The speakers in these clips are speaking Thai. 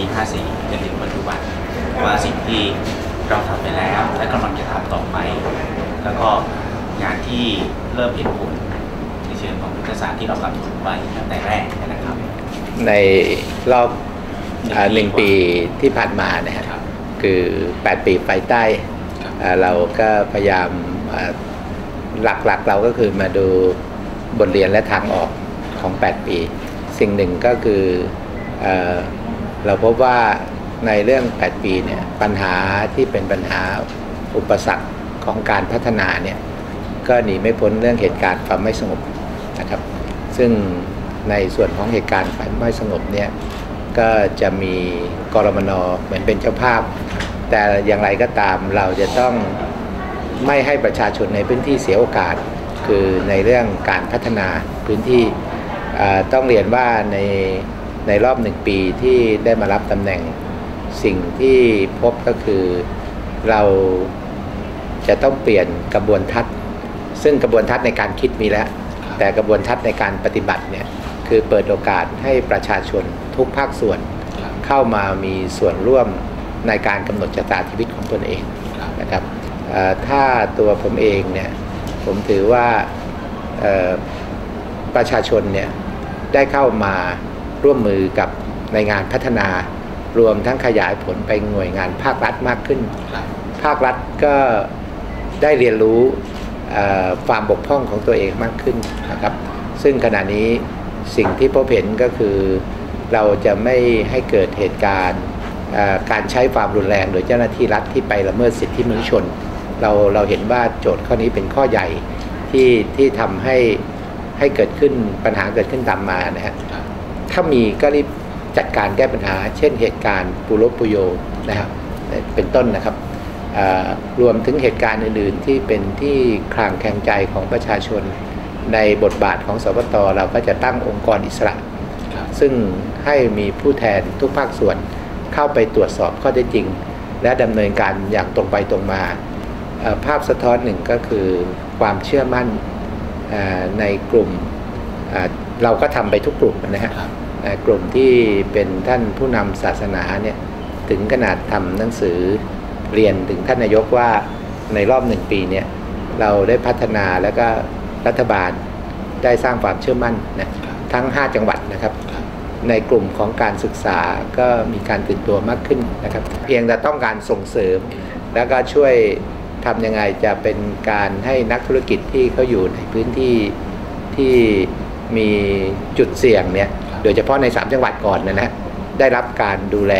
ปี 54จนถึงปัจจุบันว่าสิ่งที่เราทำไปแล้วและกำลังจะทำต่อไป แล้วก็งานที่เริ่มเห็นผลในเชิงของยุทธศาสตร์ที่เรากำหนดไว้ตั้งแต่แรกนะครับ ในรอบอ่าหนึ่งปีที่ผ่านมานะฮะครับคือ 8 ปีไปใต้ครับอ่าเราก็พยายามอ่าหลักๆเราก็คือมาดูบทเรียนและทางออกของ 8 ปี สิ่งหนึ่งก็คือเออ เราพบว่าในเรื่อง 8 ปีเนี่ยปัญหาที่เป็นปัญหาอุปสรรคของการพัฒนาเนี่ยก็หนีไม่พ้นเรื่องเหตุการณ์ความไม่สงบนะครับ ซึ่งในส่วนของเหตุการณ์ความไม่สงบเนี่ยก็จะมีกรมนเหมือนเป็นเจ้าภาพ แต่อย่างไรก็ตามเราจะต้องไม่ให้ประชาชนในพื้นที่เสียโอกาส คือในเรื่องการพัฒนาพื้นที่ต้องเรียนว่าใน ในรอบหนึ่งปีที่ได้มารับตำแหน่งสิ่งที่พบก็คือเราจะต้องเปลี่ยนกระบวนทัศน์ ซึ่งกระบวนทัศน์ในการคิดมีแล้ว แต่กระบวนทัศน์ในการปฏิบัติเนี่ยคือเปิดโอกาสให้ประชาชนทุกภาคส่วนเข้ามามีส่วนร่วมในการกำหนดชะตาชีวิตของตนเองนะครับเอ่อถ้าตัวผมเองเนี่ยผมถือว่าเอ่อประชาชนเนี่ยได้เข้ามา ร่วมมือกับในงานพัฒนารวมทั้งขยายผลไปหน่วยงานภาครัฐมากขึ้น ภาครัฐก็ได้เรียนรู้เอ่อความบกพร่องของตัวเองมากขึ้นนะครับ ซึ่งขณะนี้สิ่งที่พบเห็นก็คือเราจะไม่ให้เกิดเหตุการณ์เอ่อการใช้ความรุนแรงโดยเจ้าหน้าที่รัฐที่ไปละเมิดสิทธิมนุษยชน เราเราเห็นว่าโจทย์ข้อนี้เป็นข้อใหญ่ที่ที่ทำให้ให้เกิดขึ้นปัญหาเกิดขึ้นตามมานะฮะ ถ้ามีก็รีบจัดการแก้ปัญหา เช่นเหตุการณ์ปุโรปุโยนะครับเป็นต้นนะครับเอ่อรวมถึงเหตุการณ์อื่น ๆ ที่เป็นที่คลางแคลงใจของประชาชน ในบทบาทของสปตเราก็จะตั้งองค์กรอิสระ ซึ่งให้มีผู้แทนทุกภาคส่วนเข้าไปตรวจสอบข้อเท็จจริง และดำเนินการอย่างตรงไปตรงมาเอ่อภาพสะท้อนหนึ่งก็คือความเชื่อมั่นเอ่อในกลุ่ม เอ่อเราก็ทำไปทุกกลุ่มนะฮะเอ่อกลุ่มที่เป็นท่านผู้นำศาสนาเนี่ยถึงขนาดทำหนังสือเรียนถึงท่านนายกว่าในรอบหนึ่งปีเนี่ยเราได้พัฒนาแล้วก็รัฐบาลได้สร้างความเชื่อมั่นนะทั้ง 5 จังหวัดนะครับ ในกลุ่มของการศึกษาก็มีการตื่นตัวมากขึ้นนะครับ เพียงแต่ต้องการส่งเสริม แล้วก็ช่วยทำยังไงจะเป็นการให้นักธุรกิจที่เขาอยู่ในพื้นที่ที่ มีจุดเสี่ยงเนี่ยโดยเฉพาะใน 3 จังหวัดก่อนนะนะได้รับการดูแล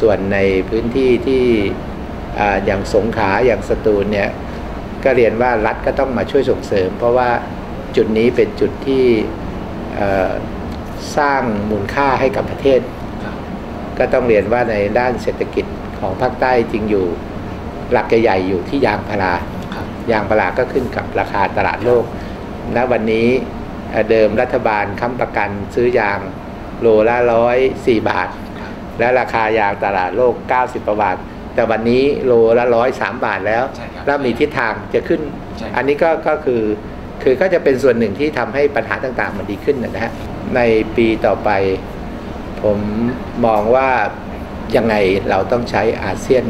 ส่วนในพื้นที่ที่อ่าอย่างสงขลาอย่างสตูลเนี่ยก็เรียนว่ารัฐก็ต้องมาช่วยส่งเสริม เพราะว่าจุดนี้เป็นจุดที่เอ่อสร้างมูลค่าให้กับประเทศ ก็ต้องเรียนว่าในด้านเศรษฐกิจของภาคใต้จริงอยู่หลักใหญ่ๆอยู่ที่ยางพารายางพาราก็ขึ้นกับราคาตลาดโลกณวันนี้ เอ่อเดิมรัฐบาลค้ำประกันซื้อยางโลละร้อยสี่บาท และราคายางตลาดโลก 90ประบาท แต่วันนี้โลละร้อยสามบาทแล้วใช่ครับแล้วมีทิศทางจะขึ้นใช่ครับอันนี้ก็ก็คือคือก็จะเป็นส่วนหนึ่งที่ทำให้ปัญหาต่างๆ มันดีขึ้นนะฮะในปีต่อไป ผมมองว่ายังไงเราต้องใช้อาเซียน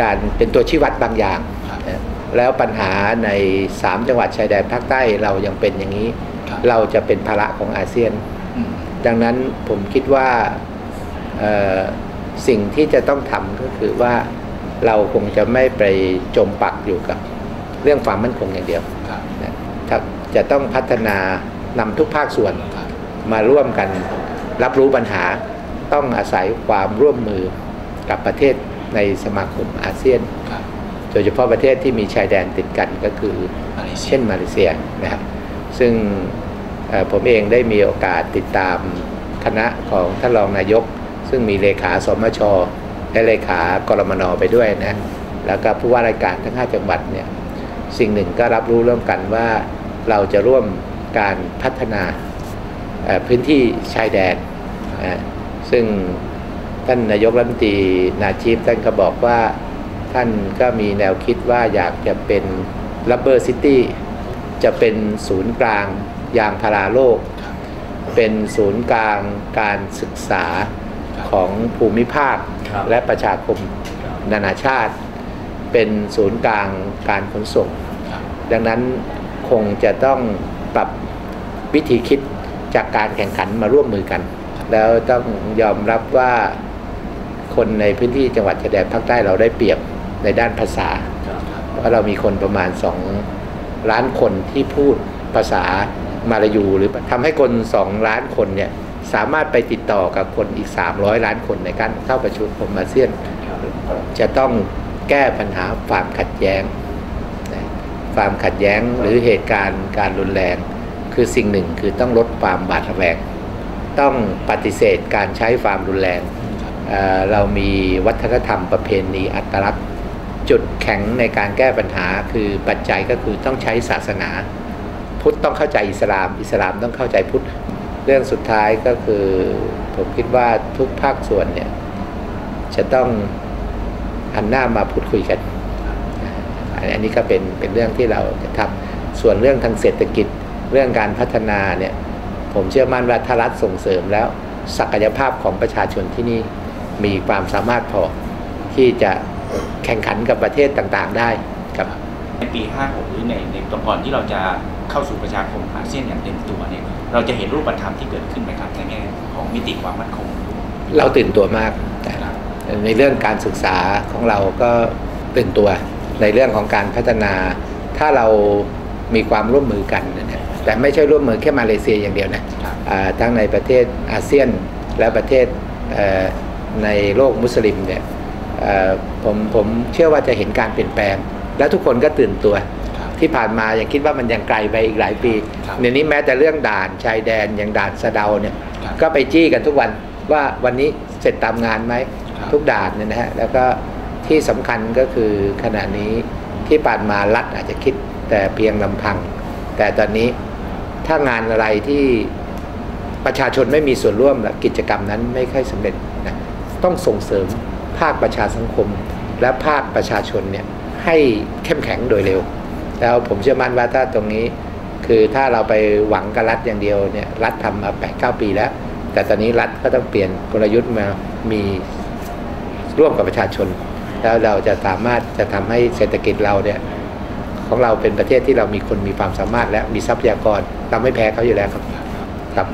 การเป็นตัวชี้วัดบางอย่างนะแล้วปัญหาใน 3 จังหวัดชายแดนภาคใต้เรายังเป็นอย่างนี้ครับ เราจะเป็นภาระของอาเซียนอืมดังนั้นผมคิดว่าเอ่อสิ่งที่จะต้องทำก็คือว่าเราคงจะไม่ไปจมปักอยู่กับเรื่องความมั่นคงอย่างเดียวครับนะถ้าจะต้องพัฒนานำทุกภาคส่วนครับมาร่วมกันรับรู้ปัญหาต้องอาศัยความร่วมมือกับประเทศในสมาคมอาเซียนครับโดยเฉพาะประเทศที่มีชายแดนติดกันก็คือมาเลเซียเช่นมาเลเซียนะครับซึ่งเอ่อ ผมเองได้มีโอกาสติดตามคณะของท่านรองนายก ซึ่งมีเลขาสมชและเลขากรมนไปด้วยนะแล้วก็ผู้ว่าราชการทั้ง 5 จังหวัดเนี่ยสิ่งหนึ่งก็รับรู้ร่วมกันว่าเราจะร่วมการพัฒนาพื้นที่ชายแดน ซึ่งท่านนายกรัฐมนตรีนาชีพท่านก็บอกว่าท่านก็มีแนวคิดว่าอยากจะเป็น Rubber City จะเป็นศูนย์กลาง ยางพาราโลก เป็นศูนย์กลางการศึกษาครับของภูมิภาคครับและประชาคมครับนานาชาติ เป็นศูนย์กลางการขนส่งครับดังนั้นคงจะต้องปรับวิธีคิดจากการแข่งขันมาร่วมมือกัน แล้วต้องยอมรับว่าคนในพื้นที่จังหวัดชายแดนภาคใต้เราได้เปรียบในด้านภาษาครับเพราะเรามีคนประมาณ 2 ล้านคนที่พูดภาษา มาลายูหรือทำให้คน2ล้านคนเนี่ยสามารถไปติดต่อกับคนอีก 300 ล้านคนในการเข้าประชุมอาเซียน จะต้องแก้ปัญหาความขัดแย้งความขัดแย้งหรือเหตุการณ์การรุนแรง คือสิ่งหนึ่งคือต้องลดความบาดแวงต้องปฏิเสธการใช้ความรุนแรงเออเรามีวัฒนธรรมประเพณีอัตลักษณ์ จุดแข็งในการแก้ปัญหาคือปัจจัยก็คือต้องใช้ศาสนา พุทธต้องเข้าใจอิสลาม อิสลามต้องเข้าใจพุทธเรื่องสุดท้ายก็คือ ผมคิดว่าทุกภาคส่วนเนี่ยจะต้องหันหน้ามาพูดคุยกัน อันนี้ก็เป็นเป็นเรื่องที่เราจะทำส่วนเรื่องทางเศรษฐกิจเรื่องการพัฒนาเนี่ยผมเชื่อมั่นว่าถ้ารัฐส่งเสริมแล้ว ศักยภาพของประชาชนที่นี่มีความสามารถพอที่จะแข่งขันกับประเทศต่างๆได้ครับในปี 56หรือในในตอนก่อนที่เราจะ เข้าสู่ประชาคมอาเซียนอย่างเต็มตัวเนี่ยเราจะเห็นรูปธรรมที่เกิดขึ้นไหมครับในแง่ของมิติความมั่นคง เราตื่นตัวมากครับในเรื่องการศึกษาของเราก็ตื่นตัวในเรื่องของการพัฒนา ถ้าเรามีความร่วมมือกันนะแต่ไม่ใช่ร่วมมือแค่มาเลเซียอย่างเดียวนะครับอ่าทั้งในประเทศอาเซียนและประเทศเอ่อในโลกมุสลิมเนี่ยเอ่อผมผมเชื่อว่าจะเห็นการเปลี่ยนแปลง และทุกคนก็ตื่นตัวครับ ที่ผ่านมายังคิดว่ามันยังไกลไปอีกหลายปีครับเดี๋ยวนี้แม้แต่เรื่องด่านชายแดนอย่างด่านสะเดาเนี่ยครับก็ไปจี้กันทุกวันว่าวันนี้เสร็จตามงานไหมครับทุกด่านเนี่ยนะฮะแล้วก็ที่สำคัญก็คือขณะนี้ที่ผ่านมารัฐอาจจะคิดแต่เพียงลำพัง แต่ตอนนี้ถ้างานอะไรที่ประชาชนไม่มีส่วนร่วมและกิจกรรมนั้นไม่ค่อยสำเร็จนะต้องส่งเสริมภาคประชาสังคม และภาคประชาชนเนี่ยให้เข้มแข็งโดยเร็ว แล้วผมเชื่อมั่นว่าถ้าตรงนี้ คือถ้าเราไปหวังกับรัฐอย่างเดียวเนี่ยรัฐทำมาแปดเก้าปีแล้ว แต่ตอนนี้รัฐก็ต้องเปลี่ยนกลยุทธ์มามีร่วมกับประชาชน แล้วเราจะสามารถจะทำให้เศรษฐกิจเราเนี่ยของเราเป็นประเทศที่เรามีคนมีความสามารถและมีทรัพยากรเราไม่แพ้เขาอยู่แล้วครับครับ